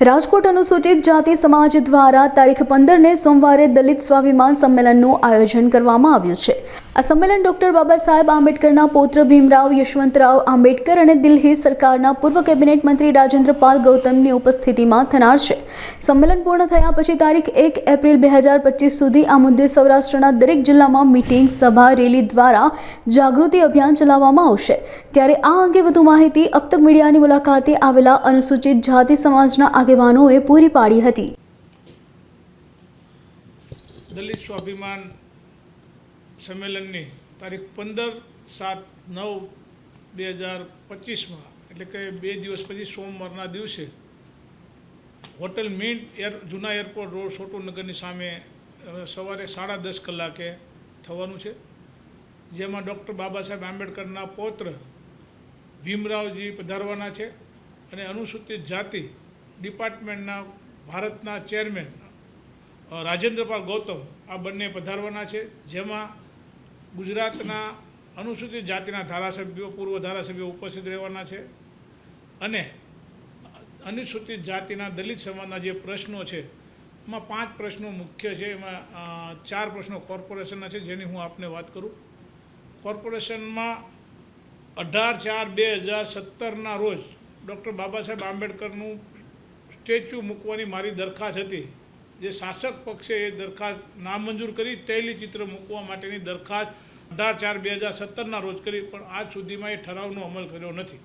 રાજકોટ અનુસૂચિત જાતિ સમાજ દ્વારા તારીખ પંદરને સોમવારે દલિત સ્વાભિમાન સંમેલનનું આયોજન કરવામાં આવ્યું છે. આ સંમેલન ડોક્ટર બાબા સાહેબ આંબેડકરના પૌત્ર ભીમરાવ યશવંતરાવ આંબેડકર અને દિલ્હી સરકારના પૂર્વ કેબિનેટ મંત્રી રાજેન્દ્ર પાલ ગૌતમની ઉપસ્થિતિમાં થનાર છે. સંમેલન પૂર્ણ થયા પછી તારીખ એક એપ્રિલ બે હજાર પચીસ સુધી આ મુદ્દે સૌરાષ્ટ્રના દરેક જિલ્લામાં મીટિંગ, સભા, રેલી દ્વારા જાગૃતિ અભિયાન ચલાવવામાં આવશે. ત્યારે આ અંગે વધુ માહિતી અબતક મીડિયાની મુલાકાતે આવેલા અનુસૂચિત જાતિ સમાજના આગેવાનોએ પૂરી પાડી હતી. દલિત સ્વાભિમાન સંમેલનની તારીખ પંદર સાત નવ બે હજાર પચીસમાં, એટલે કે બે દિવસ પછી સોમવારના દિવસે હોટલ મિન્ટ એર, જૂના એરપોર્ટ રોડ છોટુનગરની સામે સવારે સાડા દસ કલાકે થવાનું છે. જેમાં ડૉક્ટર બાબા સાહેબ આંબેડકરના પૌત્ર ભીમરાવજી પધારવાના છે અને અનુસૂચિત જાતિ ડિપાર્ટમેન્ટના ભારતના ચેરમેન રાજેન્દ્રપાલ ગૌતમ આ બંને પધારવાના છે. જેમાં ગુજરાતના અનુસૂચિત જાતિના ધારાસભ્યો, પૂર્વ ધારાસભ્યો ઉપસ્થિત રહેવાના છે અને અનુસૂચિત જાતિના દલિત સમાજના જે પ્રશ્નો છે, એમાં પાંચ પ્રશ્નો મુખ્ય છે, એમાં ચાર પ્રશ્નો કોર્પોરેશનના છે, જેની હું આપને વાત કરું. કોર્પોરેશનમાં અઢાર ચાર બે હજાર સત્તરના રોજ ડૉક્ટર બાબા સાહેબ આંબેડકરનું સ્ટેચ્યુ મૂકવાની મારી દરખાસ્ત હતી. જે શાસક પક્ષે એ દરખાસ્ત નામંજૂર કરી તૈલી ચિત્ર મૂકવા માટેની દરખાસ્ત અઢાર ચાર બે હજાર સત્તરના રોજ કરી, પણ આજ સુધીમાં એ ઠરાવનો અમલ કર્યો નથી.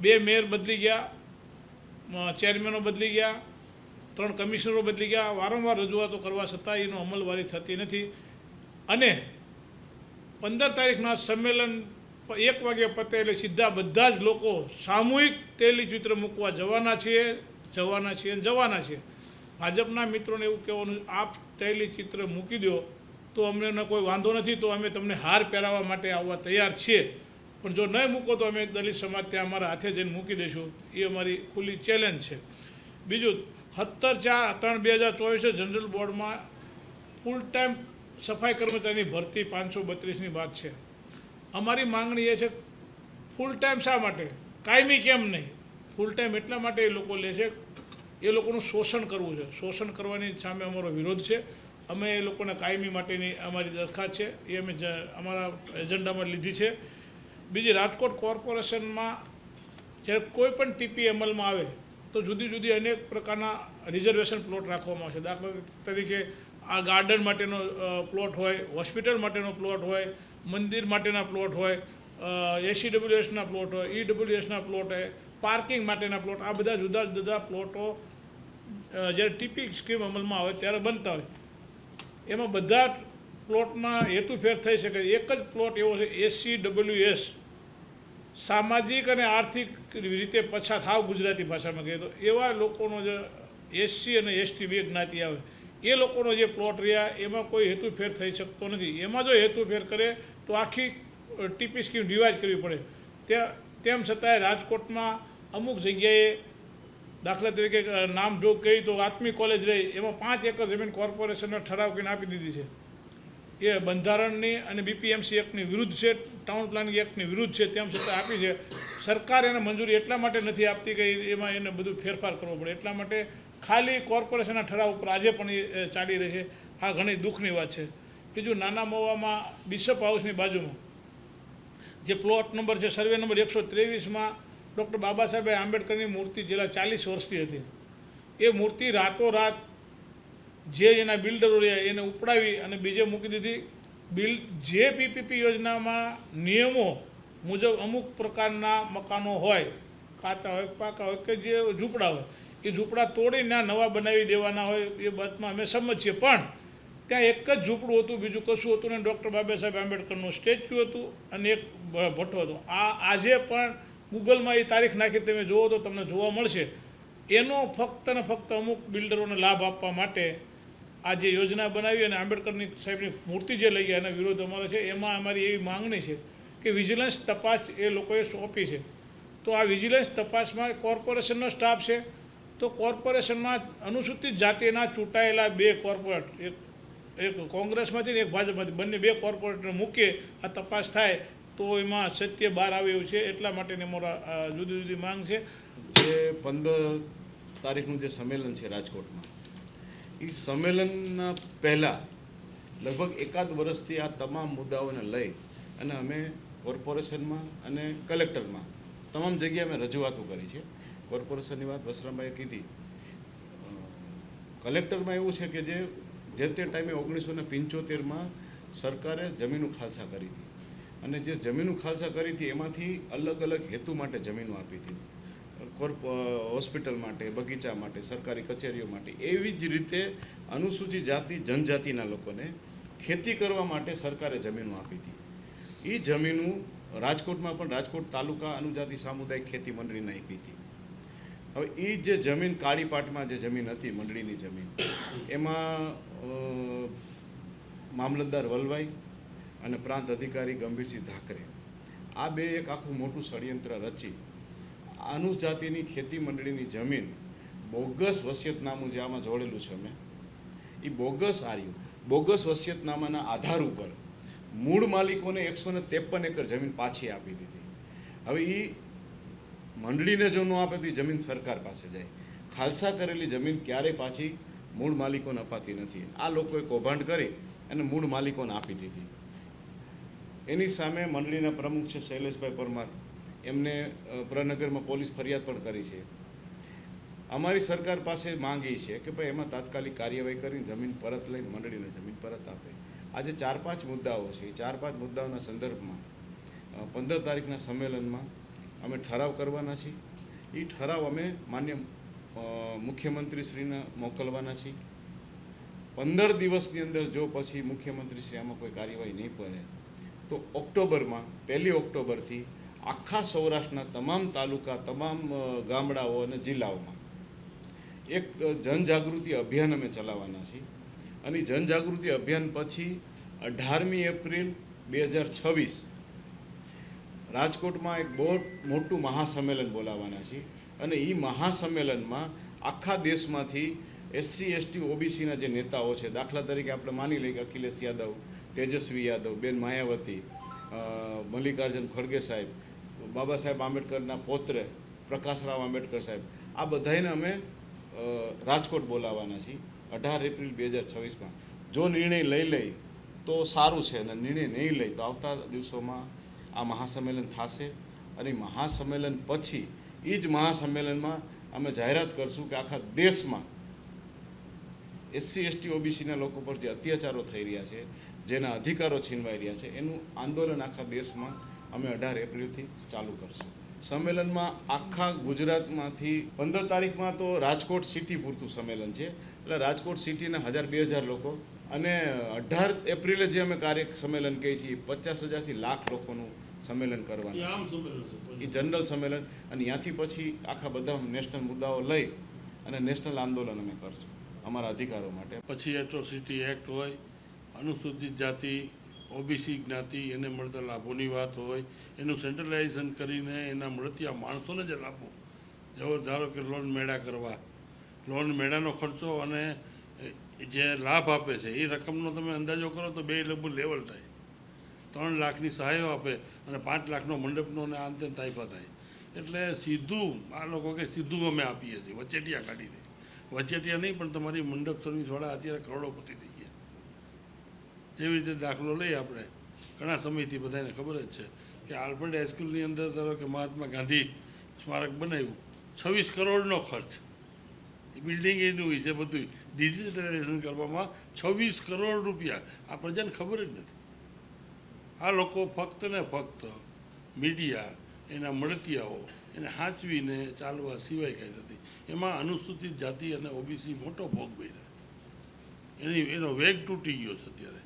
બે મેયર બદલી ગયા ચેરમેનો બદલી ગયા, ત્રણ કમિશનરો બદલી ગયા, વારંવાર રજૂઆતો કરવા છતાં એનો અમલવારી થતી નથી. અને પંદર તારીખના સંમેલન એક વાગે પતે એટલે સીધા બધા જ લોકો સામૂહિક તેલી ચિત્ર મૂકવા જવાના છીએ જવાના છીએ અને જવાના છીએ. ભાજપના મિત્રોને એવું કહેવાનું, આપ તેલી ચિત્ર મૂકી દો, તો અમને કોઈ વાંધો નથી, તો અમે તમને હાર પહેરાવવા માટે આવવા તૈયાર છીએ. પણ જો નહીં મૂકો, તો અમે દલિત સમાજ ત્યાં અમારા હાથે જઈને મૂકી દઈશું. એ અમારી ખુલ્લી ચેલેન્જ છે. બીજું, સત્તર ચાર ત્રણ બે હજાર ચોવીસે જનરલ બોર્ડમાં ફૂલ ટાઈમ સફાઈ કર્મચારીની ભરતી પાંચસો બત્રીસની વાત છે. અમારી માંગણી એ છે ફૂલ ટાઈમ શા માટે? કાયમી કેમ નહીં? ફૂલ ટાઈમ એટલા માટે એ લોકો લે છે એ લોકોનું શોષણ કરવું છે. શોષણ કરવાની સામે અમારો વિરોધ છે. અમે એ લોકોને કાયમી માટેની અમારી દરખાસ્ત છે. એ અમે અમારા એજન્ડામાં લીધી છે. બીજી રાજકોટ કોર્પોરેશનમાં જ્યારે કોઈ પણ ટીપી અમલમાં આવે, તો જુદી જુદી અનેક પ્રકારના રિઝર્વેશન પ્લોટ રાખવામાં આવશે. દાખલા તરીકે આ ગાર્ડન માટેનો પ્લોટ હોય, હોસ્પિટલ માટેનો પ્લોટ હોય, મંદિર માટેના પ્લોટ હોય એસીડબ્લ્યુએસના પ્લોટ હોય ઈડબ્લ્યુએસના પ્લોટ હોય, પાર્કિંગ માટેના પ્લોટ, આ બધા જુદા જુદા પ્લોટો જ્યારે ટીપી સ્કીમ અમલમાં આવે ત્યારે બનતા હોય. એમાં બધા પ્લોટમાં હેતુફેર થઈ શકે. એક જ પ્લોટ એવો છે એસસી ડબલ્યુએસ સામાજિક અને આર્થિક રીતે પછાત થાવ ગુજરાતી ભાષામાં કહીએ તો એવા લોકોનો જે એસસી અને એસટી બે જ્ઞાતિ આવે, એ લોકોનો જે પ્લોટ રહ્યા, એમાં કોઈ હેતુફેર થઈ શકતો નથી. એમાં જો હેતુફેર કરે તો આખી ટીપી સ્કીમ રિવાઇઝ કરવી પડે. ત્યાં, તેમ છતાંય રાજકોટમાં અમુક જગ્યાએ દાખલા તરીકે નામ જો કહી તો આત્મી કોલેજ રહી, એમાં પાંચ એકર જમીન કોર્પોરેશનને ઠરાવ કરીને આપી દીધી છે. એ બંધારણની અને બીપીએમસી એક્ટની વિરુદ્ધ છે, ટાઉન પ્લાનિંગ એક્ટની વિરુદ્ધ છે, તેમ છતાં આપી છે. સરકાર એને મંજૂરી એટલા માટે નથી આપતી કે એમાં એને બધું ફેરફાર કરવો પડે. એટલા માટે ખાલી કોર્પોરેશનના ઠરાવ ઉપર આજે પણ એ ચાલી રહી છે. આ ઘણી દુઃખની વાત છે. બીજું, નાના મોવામાં બિશપ હાઉસની બાજુમાં જે પ્લોટ નંબર છે સર્વે નંબર એકસો ત્રેવીસમાં ડૉક્ટર બાબા સાહેબ આંબેડકરની મૂર્તિ જેલા ચાલીસ વર્ષની હતી, એ મૂર્તિ રાતોરાત જે એના બિલ્ડરો રહ્યા એને ઉપડાવી અને બીજે મૂકી દીધી. બિલ જે પીપીપી યોજનામાં નિયમો મુજબ અમુક પ્રકારના મકાનો હોય, કાચા હોય, પાકા હોય કે જે ઝૂંપડા હોય, એ ઝૂંપડા તોડીને નવા બનાવી દેવાના હોય, એ બાબતમાં અમે સંમત છીએ. પણ ત્યાં એક જ ઝૂંપડું હતું, બીજું કશું હતું ને ડૉક્ટર બાબા સાહેબ આંબેડકરનું સ્ટેચ્યુ હતું અને એક ભઠ્ઠો હતો. આ આજે પણ ગૂગલમાં એ તારીખ નાખી તમે જુઓ તો તમને જોવા મળશે. એનો ફક્ત ને ફક્ત અમુક બિલ્ડરોને લાભ આપવા માટે આ જે યોજના બનાવી અને આંબેડકરની સાહેબની મૂર્તિ જે લઈ ગયા એના વિરોધ અમારો છે. એમાં અમારી એવી માંગણી છે કે વિજિલન્સ તપાસ એ લોકોએ સોંપી છે. તો આ વિજિલન્સ તપાસમાં કોર્પોરેશનનો સ્ટાફ છે. તો કોર્પોરેશનમાં અનુસૂચિત જાતિના ચૂંટાયેલા બે કોર્પોરેટ, એક એક કોંગ્રેસમાંથી ને એક ભાજપમાંથી. બંને બે કોર્પોરેટને મૂકીએ, આ તપાસ થાય. તો એમાં સત્ય બહાર આવ્યું છે, એટલા માટેની મારા જુદી જુદી માંગ છે. જે પંદર તારીખનું જે સંમેલન છે રાજકોટમાં એ સંમેલનના પહેલાં લગભગ એકાદ વર્ષથી આ તમામ મુદ્દાઓને લઈ અને અમે કોર્પોરેશનમાં અને કલેક્ટરમાં તમામ જગ્યાએ અમે રજૂઆતો કરી છે. કોર્પોરેશનની વાત વસરામભાઈએ કીધી. કલેક્ટરમાં એવું છે કે જે જે તે ટાઈમે ઓગણીસો ને પંચોતેરમાં સરકારે જમીનો ખાલસા કરી હતી. અને જે જમીનો ખાલસા કરી હતી, એમાંથી અલગ અલગ હેતુ માટે જમીનો આપી હતી. કોર્પ હોસ્પિટલ માટે, બગીચા માટે, સરકારી કચેરીઓ માટે, એવી જ રીતે અનુસૂચિત જાતિ, જનજાતિના લોકોને ખેતી કરવા માટે સરકારે જમીનો આપી હતી. એ જમીનો રાજકોટમાં પણ રાજકોટ તાલુકા અનુજાતિ સામુદાયિક ખેતી મંડળીને આપી હતી. હવે એ જે જમીન, કાળીપાટમાં જે જમીન હતી, મંડળીની જમીન, એમાં મામલતદાર વલવાઈ અને પ્રાંત અધિકારી ગંભીરસિંહ ધાકરે. આ બે એક આખું મોટું ષડયંત્ર રચી અનુજાતિની ખેતી મંડળીની જમીન બોગસ વસિયતનામું જે આમાં જોડેલું છે મેં એ બોગસ આર્યું. બોગસ વસિયતનામાના આધાર ઉપર મૂળ માલિકોને એકસો ને ત્રેપન એકર જમીન પાછી આપી દીધી. હવે એ મંડળીને જો ન આપે તો જમીન સરકાર પાસે જાય. ખાલસા કરેલી જમીન ક્યારેય પાછી મૂળ માલિકોને અપાતી નથી. આ લોકોએ કૌભાંડ કરી અને મૂળ માલિકોને આપી દીધી. એની સામે મંડળીના પ્રમુખ છે શૈલેષભાઈ પરમાર. એમને પ્રનગરમાં પોલીસ ફરિયાદ પણ કરી છે. અમારી સરકાર પાસે માંગ એ છે કે ભાઈ એમાં તાત્કાલિક કાર્યવાહી કરીને જમીન પરત લઈને મંડળીને જમીન પરત આપે. આજે ચાર પાંચ મુદ્દાઓ છે. એ ચાર પાંચ મુદ્દાઓના સંદર્ભમાં પંદર તારીખના સંમેલનમાં અમે ઠરાવ કરવાના છીએ. એ ઠરાવ અમે માન્ય મુખ્યમંત્રીશ્રીને મોકલવાના છીએ. પંદર દિવસની અંદર જો પછી મુખ્યમંત્રીશ્રી આમાં કોઈ કાર્યવાહી નહીં કરે તો ઓક્ટોબરમાં, પહેલી ઓક્ટોબરથી આખા સૌરાષ્ટ્રના તમામ તાલુકા, તમામ ગામડાઓ અને જિલ્લાઓમાં એક જનજાગૃતિ અભિયાન અમે ચલાવવાના છીએ. અને જનજાગૃતિ અભિયાન પછી અઢારમી એપ્રિલ બે હજાર છવ્વીસ રાજકોટમાં એક બહુ મોટું મહાસંમેલન બોલાવવાના છીએ. અને એ મહાસંમેલનમાં આખા દેશમાંથી એસસી, એસટી, ઓબીસીના જે નેતાઓ છે, દાખલા તરીકે આપણે માની લઈએ કે અખિલેશ યાદવ તેજસ્વી યાદવ, બેન માયાવતી મલ્લિકાર્જુન ખડગે સાહેબ, બાબા સાહેબ આંબેડકરના પૌત્ર, પ્રકાશરાવ આંબેડકર સાહેબ, આ બધાને અમે રાજકોટ બોલાવવાના છીએ અઢાર એપ્રિલ બે હજાર છવ્વીસમાં. જો નિર્ણય લઈ લઈ તો સારું છે અને નિર્ણય નહીં લઈ તો આવતા દિવસોમાં આ મહાસંમેલન થશે અને મહાસંમેલન પછી એ જ મહાસંમેલનમાં અમે જાહેરાત કરશું કે આખા દેશમાં એસસી, એસટી, ઓબીસીના લોકો પર જે અત્યાચારો થઈ રહ્યા છે જેના અધિકારો છીનવાઈ રહ્યા છે એનું આંદોલન આખા દેશમાં અમે અઢાર એપ્રિલથી ચાલુ કરશું. સંમેલનમાં આખા ગુજરાતમાંથી પંદર તારીખમાં તો રાજકોટ સિટી પૂરતું સંમેલન છે. એટલે રાજકોટ સિટીના હજાર બે હજાર લોકો અને અઢાર એપ્રિલે જે અમે કાર્ય સંમેલન કહીએ છીએ પચાસ હજારથી લાખ લોકોનું સંમેલન કરવાનું એ જનરલ સંમેલન અને ત્યાંથી પછી આખા બધા નેશનલ મુદ્દાઓ લઈ અને નેશનલ આંદોલન અમે કરશું અમારા અધિકારો માટે. પછી એટ્રોસિટી એક્ટ હોય અનુસૂચિત જાતિ, ઓબીસી જ્ઞાતિ એને મળતા લાભોની વાત હોય, એનું સેન્ટ્રલાઇઝેશન કરીને એના મળતી માણસોને જ લાભો. જેવો ધારો કે લોન મેળા કરવા. લોન મેળાનો ખર્ચો અને જે લાભ આપે છે, એ રકમનો તમે અંદાજો કરો તો બે લગભગ લેવલ થાય. ત્રણ લાખની સહાયો આપે અને પાંચ લાખનો મંડપનો અને આંતે તાઇફા થાય. એટલે સીધું, આ લોકો કે સીધું અમે આપીએ છીએ, વચેટિયા કાઢીને. વચેટિયા નહીં, પણ તમારી મંડપ સર્વિસવાળા અત્યારે કરોડોપતિ થઈ જેવી રીતે દાખલો લઈએ આપણે, ઘણા સમયથી બધાને ખબર જ છે કે આલ્બર્ટ હાઈસ્કૂલની અંદર ધારો કે મહાત્મા ગાંધી સ્મારક બનાવ્યું, છવ્વીસ કરોડનો ખર્ચ. બિલ્ડિંગ એનું હોય છે બધું ડિજિટલાઇઝેશન કરવામાં છવ્વીસ કરોડ રૂપિયા. આ પ્રજાને ખબર જ નથી. આ લોકો ફક્ત ને ફક્ત મીડિયા, એના મળતિયાઓ, એને હાંચવીને ચાલવા સિવાય કંઈ નથી. એમાં અનુસૂચિત જાતિ અને ઓબીસી મોટો ભોગ બન્યો. એની, એનો વેગ તૂટી ગયો છે અત્યારે.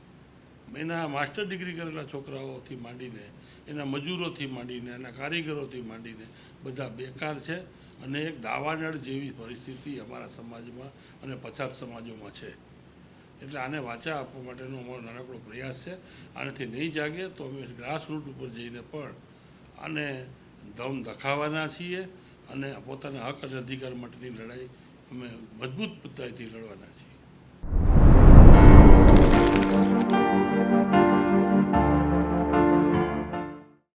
એના માસ્ટર ડિગ્રી કરેલા છોકરાઓથી માંડીને, એના મજૂરોથી માંડીને, એના કારીગરોથી માંડીને બધા બેકાર છે અને એક દાવાનળ જેવી પરિસ્થિતિ અમારા સમાજમાં અને પછાત સમાજોમાં છે. એટલે આને વાચા આપવા માટેનો અમારો નાનકડો પ્રયાસ છે. આનાથી નહીં જાગે તો અમે ગ્રાસ રૂટ ઉપર જઈને પણ આને દમ દખાવાના છીએ અને પોતાના હક અને અધિકાર માટેની લડાઈ અમે મજબૂત પદ્ધતિથી લડવાના છીએ.